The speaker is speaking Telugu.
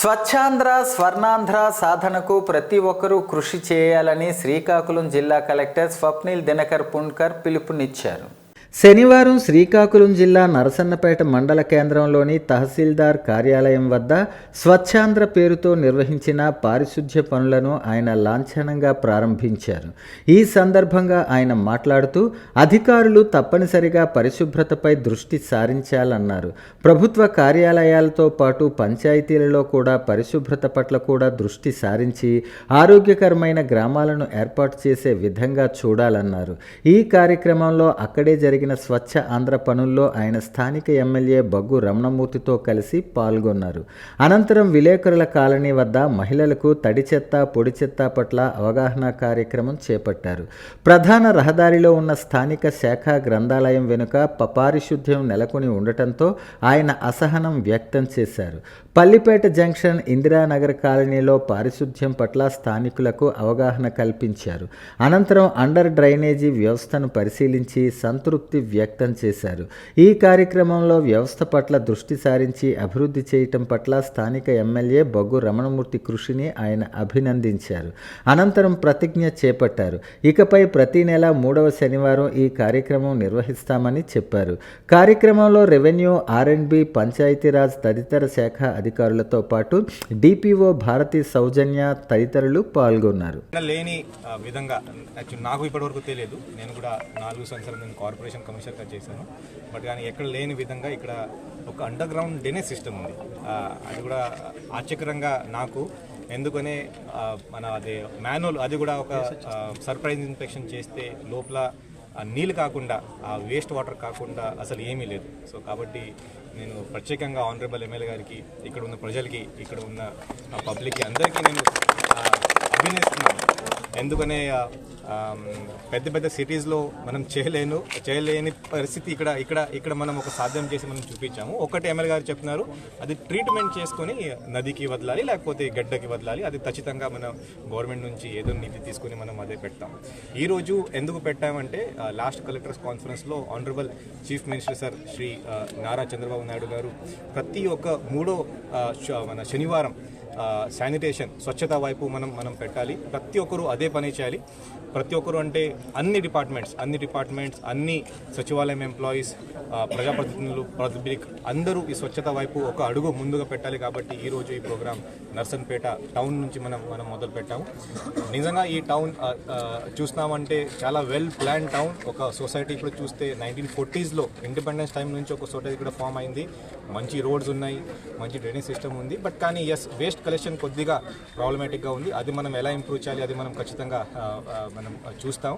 స్వచ్ఛాంధ్ర స్వర్ణాంధ్ర సాధనకు ప్రతి ఒక్కరూ కృషి చేయాలని శ్రీకాకుళం జిల్లా కలెక్టర్ స్వప్నిల్ దినకర్ పుణ్కర్ పిలుపునిచ్చారు. శనివారం శ్రీకాకుళం జిల్లా నరసన్నపేట మండల కేంద్రంలోని తహసీల్దార్ కార్యాలయం వద్ద స్వచ్ఛాంధ్ర పేరుతో నిర్వహించిన పారిశుధ్య పనులను ఆయన లాంఛనంగా ప్రారంభించారు. ఈ సందర్భంగా ఆయన మాట్లాడుతూ అధికారులు తప్పనిసరిగా పరిశుభ్రతపై దృష్టి సారించాలన్నారు. ప్రభుత్వ కార్యాలయాలతో పాటు పంచాయతీలలో కూడా పరిశుభ్రత పట్ల కూడా దృష్టి సారించి ఆరోగ్యకరమైన గ్రామాలను ఏర్పాటు చేసే విధంగా చూడాలన్నారు. ఈ కార్యక్రమంలో అక్కడే జరిగిన స్వచ్ఛ ఆంధ్ర పనుల్లో ఆయన స్థానిక ఎమ్మెల్యే బగ్గు రమణమూర్తితో కలిసి పాల్గొన్నారు. అనంతరం విలేకరుల కాలనీ వద్ద మహిళలకు తడి చెత్త పొడి చెత్త పట్ల అవగాహన కార్యక్రమం చేపట్టారు. ప్రధాన రహదారిలో ఉన్న స్థానిక శాఖ గ్రంథాలయం వెనుక ప- పారిశుద్ధ్యం నెలకొని ఉండటంతో ఆయన అసహనం వ్యక్తం చేశారు. పల్లిపేట జంక్షన్ ఇందిరానగర్ కాలనీలో పారిశుద్ధ్యం పట్ల స్థానికులకు అవగాహన కల్పించారు. అనంతరం అండర్ డ్రైనేజీ వ్యవస్థను పరిశీలించి సంతృప్తి వ్యక్తం చేశారు. ఈ కార్యక్రమంలో వ్యవస్థ పట్ల దృష్టి సారించి అభివృద్ధి చేయటం పట్ల స్థానిక ఎమ్మెల్యే బొగ్గు రమణమూర్తి కృషిని ఆయన అభినందించారు. అనంతరం ప్రతిజ్ఞ చేపట్టారు. ఇకపై ప్రతి నెల మూడవ శనివారం ఈ కార్యక్రమం నిర్వహిస్తామని చెప్పారు. కార్యక్రమంలో రెవెన్యూ ఆర్ఎండ్బి పంచాయతీరాజ్ తదితర శాఖ అధికారులతో పాటు డిపిఓ భారతి సౌజన్య తదితరులు పాల్గొన్నారు. లేని విధంగా నాకు ఇప్పటివరకు తెలియదు. నేను కూడా నాలుగు సంవత్సరాల కార్పొరేషన్ కార్పొరేషన్ కమిషనర్గా చేశాను. బట్ కానీ ఎక్కడ లేని విధంగా ఇక్కడ ఒక అండర్ గ్రౌండ్ డ్రైనేజ్ సిస్టమ్ ఉంది అది కూడా ఆశ్చర్యకరంగా నాకు ఎందుకనే మన అది మాన్యువల్ అది కూడా ఒక సర్ప్రైజ్ ఇన్స్పెక్షన్ చేస్తే లోపల నీళ్ళు కాకుండా ఆ వేస్ట్ వాటర్ కాకుండా అసలు ఏమీ లేదు. సో కాబట్టి నేను ప్రత్యేకంగా ఆనరబుల్ ఎమ్మెల్యే గారికి ఇక్కడ ఉన్న ప్రజలకి ఇక్కడ ఉన్న పబ్లిక్కి అందరికీ నేను అభినందిస్తున్నాను. ఎందుకనే పెద్ద పెద్ద సిటీస్లో మనం చేయలేను చేయలేని పరిస్థితి ఇక్కడ ఇక్కడ ఇక్కడ మనం ఒక సాధ్యం చేసి మనం చూపించాము. ఒకటి ఎమ్మెల్యే గారు చెప్తున్నారు అది ట్రీట్మెంట్ చేసుకొని నదికి వదలాలి లేకపోతే గడ్డకి వదలాలి అది ఖచ్చితంగా మనం గవర్నమెంట్ నుంచి ఏదో నిధి తీసుకొని మనం అదే పెడతాం. ఈరోజు ఎందుకు పెట్టామంటే లాస్ట్ కలెక్టర్స్ కాన్ఫరెన్స్లో honourable chief minister sir Shri Nara Chandrababu Naidu గారు ప్రతి ఒక్క మూడో మన శనివారం శానిటేషన్ స్వచ్ఛత వైపు మనం మనం పెట్టాలి. ప్రతి ఒక్కరూ అదే పని చేయాలి. ప్రతి ఒక్కరు అంటే అన్ని డిపార్ట్మెంట్స్ అన్ని డిపార్ట్మెంట్స్ అన్ని సచివాలయం ఎంప్లాయీస్ ప్రజాప్రతినిధులు పబ్లిక్ అందరూ ఈ స్వచ్ఛత వైపు ఒక అడుగు ముందుగా పెట్టాలి కాబట్టి ఈరోజు ఈ ప్రోగ్రాం నర్సన్పేట టౌన్ నుంచి మనం మనం మొదలు పెట్టాము. నిజంగా ఈ టౌన్ చూసినామంటే చూస్తున్నామంటే చాలా వెల్ ప్లాన్ టౌన్ ఒక సొసైటీ ఇప్పుడు చూస్తే నైన్టీన్ ఫోర్టీస్లో ఇండిపెండెన్స్ టైం నుంచి ఒక సొసైటీ ఇక్కడ ఫామ్ అయింది. మంచి రోడ్స్ ఉన్నాయి మంచి డ్రైనేజ్ సిస్టమ్ ఉంది. బట్ కానీ ఎస్ వేస్ట్ కలెక్షన్ కొద్దిగా ప్రాబ్లమేటిక్గా ఉంది. అది మనం ఎలా ఇంప్రూవ్ చేయాలి అది మనం ఖచ్చితంగా మనం చూస్తాం.